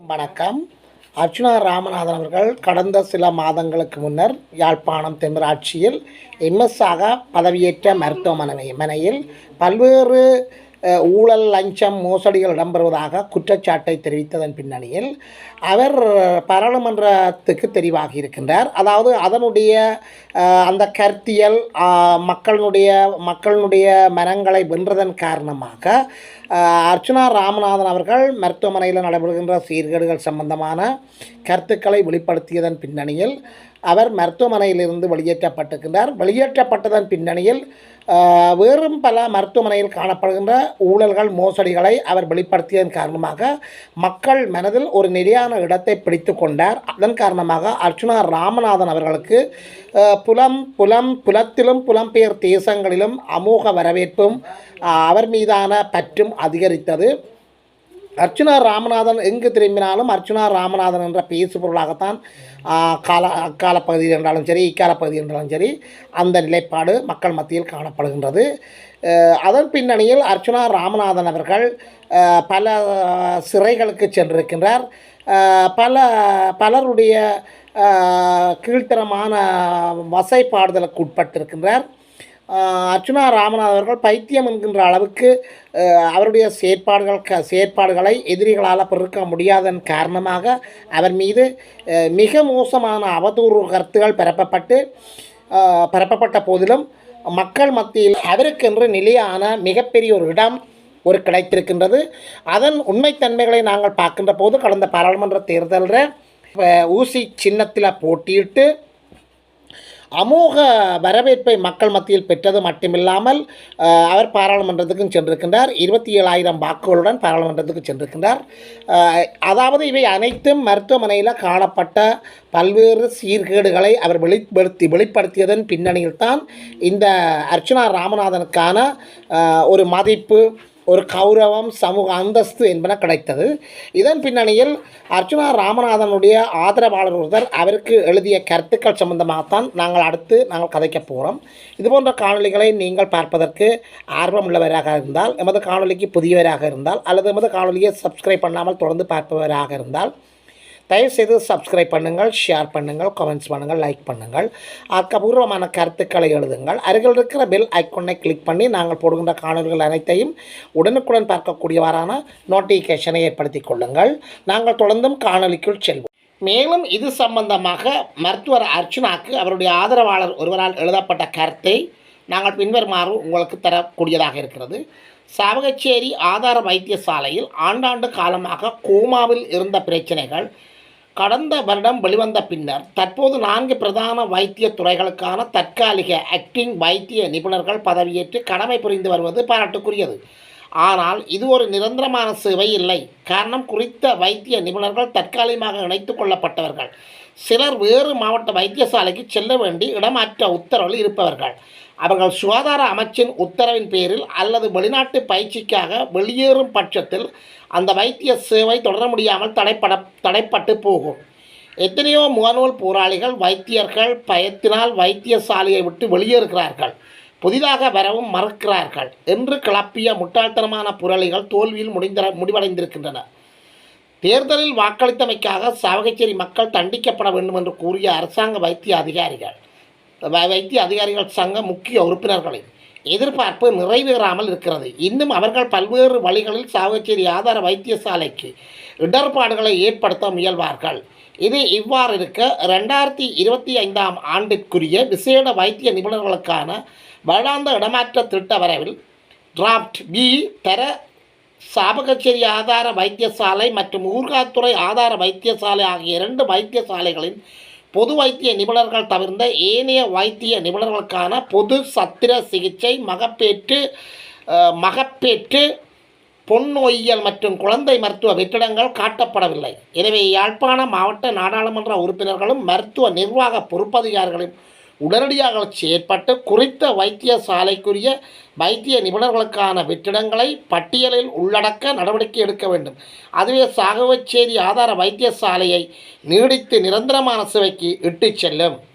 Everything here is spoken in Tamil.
வணக்கம். அர்ச்சுனா ராமநாதன் அவர்கள் கடந்த சில மாதங்களுக்கு முன்னர் யாழ்ப்பாணம் தென்மராட்சியில் எம்எஸ்ஆக பதவியேற்ற மருத்துவமனை மனையில் பல்வேறு ஊழல் லஞ்சம் மோசடிகள் இடம்பெறுவதாக குற்றச்சாட்டை தெரிவித்ததன் பின்னணியில் அவர் பாராளுமன்றத்துக்கு தெரிவாகி இருக்கின்றார். அதாவது அதனுடைய அந்த கருத்தியல் மக்களுடைய மக்களினுடைய மக்களினுடைய மனங்களை வென்றதன் காரணமாக அர்ச்சனா அர்ச்சுனா ராமநாதன் அவர்கள் மருத்துவமனையில் நடைபெறுகின்ற சீர்கேடுகள் சம்பந்தமான கருத்துக்களை வெளிப்படுத்தியதன் பின்னணியில் அவர் மருத்துவமனையிலிருந்து வெளியேற்றப்பட்டிருக்கின்றார். வெளியேற்றப்பட்டதன் பின்னணியில் வேறும் பல மருத்துவமனையில் காணப்படுகின்ற ஊழல்கள் மோசடிகளை அவர் வெளிப்படுத்தியதன் காரணமாக மக்கள் மனதில் ஒரு நிலையான இடத்தை பிடித்து கொண்டார். அதன் காரணமாக அர்ச்சுனா ராமநாதன் அவர்களுக்கு புலம் புலம் புலத்திலும் புலம்பெயர் தேசங்களிலும் அமோக வரவேற்பும் அவர் மீதான பற்றும் அதிகரித்தது. அர்ச்சுனா ராமநாதன் எங்கு திரும்பினாலும் அர்ச்சுனா ராமநாதன் என்ற பேசு பொருளாகத்தான் கால அக்கால பகுதி என்றாலும் சரி இக்கால பகுதி என்றாலும் சரி அந்த நிலைப்பாடு மக்கள் மத்தியில் காணப்படுகின்றது. அதன் பின்னணியில் அர்ச்சுனா ராமநாதன் அவர்கள் பல சிறைகளுக்கு சென்றிருக்கின்றார். பல பலருடைய கீழ்த்தரமான வசைப்பாடுதலுக்கு உட்பட்டிருக்கின்றார். அர்ச்சுனா ராமநாத அவர்கள் பைத்தியம் என்கின்ற அளவுக்கு அவருடைய செயற்பாடுகள் க செயற்பாடுகளை எதிரிகளால் பெருக்க முடியாதன் காரணமாக அவர் மீது மிக மோசமான அவதூறு கருத்துகள் பரப்பப்பட்டு பரப்பப்பட்ட போதிலும் மக்கள் மத்தியில் அவருக்கென்று நிலையான மிகப்பெரிய ஒரு இடம் ஒரு கிடைத்திருக்கின்றது. அதன் உண்மைத்தன்மைகளை நாங்கள் பார்க்கின்ற போது கடந்த பாராளுமன்ற தேர்தலில் ஊசி சின்னத்தில் போட்டியிட்டு அமோக வரவேற்பை மக்கள் மத்தியில் பெற்றது மட்டுமில்லாமல் அவர் பாராளுமன்றத்துக்கும் சென்றிருக்கின்றார். இருபத்தி ஏழாயிரம் வாக்குகளுடன் பாராளுமன்றத்துக்கு சென்றிருக்கின்றார். அதாவது இவை அனைத்தும் மருத்துவமனையில் காணப்பட்ட பல்வேறு சீர்கேடுகளை அவர் வெளிப்படுத்தி வெளிப்படுத்தியதன் பின்னணியில் தான் இந்த அர்ச்சனா ராமநாதனுக்கான ஒரு மதிப்பு ஒரு கௌரவம் சமூக அந்தஸ்து என்பன கிடைத்தது. இதன் பின்னணியில் அர்ஜுனா ராமநாதனுடைய ஆதரவாளர் ஒருவர் அவருக்கு எழுதிய கருத்துக்கள் சம்பந்தமாகத்தான் நாங்கள் அடுத்து நாங்கள் கதைக்க போகிறோம் இதுபோன்ற காணொலிகளை நீங்கள் பார்ப்பதற்கு ஆர்வமுள்ளவராக இருந்தால் எமது காணொலிக்கு புதியவராக இருந்தால் அல்லது எமது காணொலியை சப்ஸ்கிரைப் பண்ணாமல் தொடர்ந்து பார்ப்பவராக இருந்தால் தயவுசெய்து சப்ஸ்கிரைப் பண்ணுங்கள் ஷேர் பண்ணுங்கள் கமெண்ட்ஸ் பண்ணுங்கள் லைக் பண்ணுங்கள். ஆக்கப்பூர்வமான கருத்துக்களை எழுதுங்கள். அருகில் இருக்கிற பெல் ஐக்கொன்னை கிளிக் பண்ணி நாங்கள் போடுகின்ற காணொலிகள் அனைத்தையும் உடனுக்குடன் பார்க்கக்கூடியவாறான நோட்டிஃபிகேஷனை ஏற்படுத்திக் கொள்ளுங்கள். நாங்கள் தொடர்ந்தும் காணொலிக்குள் செல்வோம். மேலும் இது சம்பந்தமாக மருத்துவர் அர்ச்சுனாக்கு அவருடைய ஆதரவாளர் ஒருவரால் எழுதப்பட்ட கருத்தை நாங்கள் பின்வருமாறு உங்களுக்கு தரக்கூடியதாக இருக்கிறது. சாவகச்சேரி ஆதார வைத்தியசாலையில் ஆண்டாண்டு காலமாக கோமாவில் இருந்த பிரச்சனைகள் கடந்த வருடம் வெளிவந்த பின்னர் தற்போது நான்கு பிரதான வைத்திய துறைகளுக்கான தற்காலிக ஆக்டிங் வைத்திய நிபுணர்கள் பதவியேற்று கடமை புரிந்து வருவது பாராட்டுக்குரியது. ஆனால் இது ஒரு நிரந்தரமான சேவை இல்லை. காரணம் குறித்த வைத்திய நிபுணர்கள் தற்காலிகமாக இணைத்து கொள்ளப்பட்டவர்கள். சிலர் வேறு மாவட்ட வைத்தியசாலைக்கு செல்ல வேண்டி இடமாற்ற உத்தரவில் இருப்பவர்கள். அவர்கள் சுகாதார அமைச்சின் உத்தரவின் பேரில் அல்லது வெளிநாட்டு பயிற்சிக்காக வெளியேறும் பட்சத்தில் அந்த வைத்திய சேவை தொடர முடியாமல் தடைப்பட தடைப்பட்டு போகும். எத்தனையோ முகநூல் போராளிகள் வைத்தியர்கள் பயத்தினால் வைத்தியசாலையை விட்டு வெளியேறுகிறார்கள். புதிதாக வரவும் மறுக்கிறார்கள் என்று கிளப்பிய முட்டாள்தனமான புரளிகள் தோல்வியில் முடிந்த முடிவடைந்திருக்கின்றன. தேர்தலில் வாக்களித்தமைக்காக சாவகச்சேரி மக்கள் தண்டிக்கப்பட வேண்டும் என்று கூறிய அரசாங்க வைத்திய அதிகாரிகள் வ- வைத்திய அதிகாரிகள் சங்க முக்கிய உறுப்பினர்களின் எதிர்பார்ப்பு நிறைவேறாமல் இருக்கிறது. இன்னும் அவர்கள் பல்வேறு வழிகளில் சாவகச்சேரி ஆதார வைத்தியசாலைக்கு இடர்பாடுகளை ஏற்படுத்த முயல்வார்கள். இது இவ்வாறு இருக்க ரெண்டாயிரத்தி இருபத்தி ஐந்தாம் ஆண்டிற்குரிய விசேட வைத்திய நிபுணர்களுக்கான வருடாந்த இடமாற்ற திட்ட வரைவில் டிராப்ட் பி தர சாபகச்சேரி ஆதார வைத்தியசாலை மற்றும் ஊர்காத்துறை ஆதார வைத்தியசாலை ஆகிய இரண்டு வைத்தியசாலைகளின் பொது வைத்திய நிபுணர்கள் தவிர்ந்த ஏனைய வைத்திய நிபுணர்களுக்கான பொது சத்திர சிகிச்சை மகப்பேற்று மகப்பேற்று பொன்னோயியல் மற்றும் குழந்தை மருத்துவ வெற்றிடங்கள் காட்டப்படவில்லை. எனவே யாழ்ப்பாண மாவட்ட நாடாளுமன்ற உறுப்பினர்களும் மருத்துவ நிர்வாக பொறுப்பதிகாரிகளும் உடனடியாக செயற்பட்டு குறித்த வைத்தியசாலைக்குரிய வைத்திய நிபுணர்களுக்கான வெற்றிடங்களை பட்டியலில் உள்ளடக்க நடவடிக்கை எடுக்க வேண்டும். அதுவே சாகவச்சேரி ஆதார வைத்தியசாலையை நீடித்து நிரந்தரமான சேவைக்கு இட்டுச் செல்லும்.